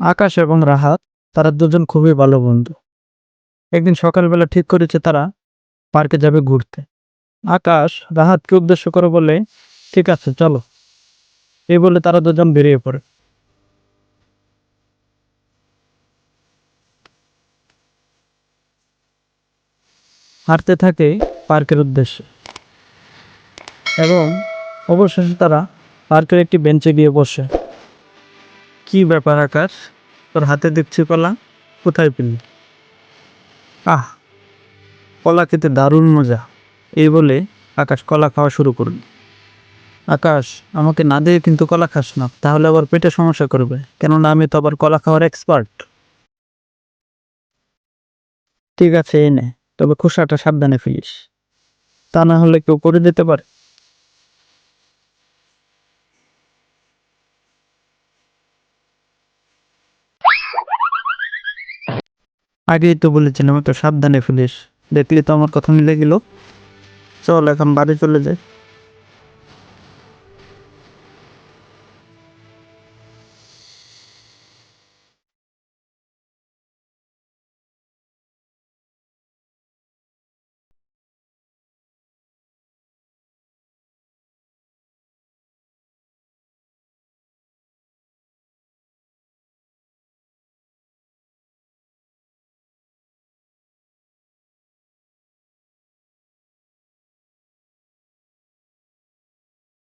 আকাশ এবং রাহাত তারা দুজন খুবই ভালো বন্ধু। একদিন সকালবেলা ঠিক করেছে তারা পার্কে যাবে ঘুরতে। আকাশ রাহাতকে উদ্দেশ্য করে বলে, ঠিক আছে, চলো। এই বলে তারা দুজন বেরিয়ে পড়ে। হাঁটতে থাকে পার্কের উদ্দেশ্যে এবং অবশেষে তারা পার্কের একটি বেঞ্চে গিয়ে বসে। কি ব্যাপার আকাশ? তোর হাতে দেখছি কলা, কোথায় পেলি? আহ, কলা খেতে দারুণ মজা। এই বলে আকাশ কলা খাওয়া শুরু করল। আকাশ, আমাকে না দিয়ে কিন্তু কলা খাস না, তাহলে আবার পেটে সমস্যা করবে। কেননা আমি তো আবার কলা খাওয়ার এক্সপার্ট ঠিক আছে, এই নে, তবে খোসাটা সাবধানে ফেলিস। তা না হলে কেউ করে দিতে পারে। আগেই তো বলেছিলাম তো সাবধানে ফেলিস দেখলি তো আমার কথা মিলে গেল। চল এখন বাড়ি চলে যাই।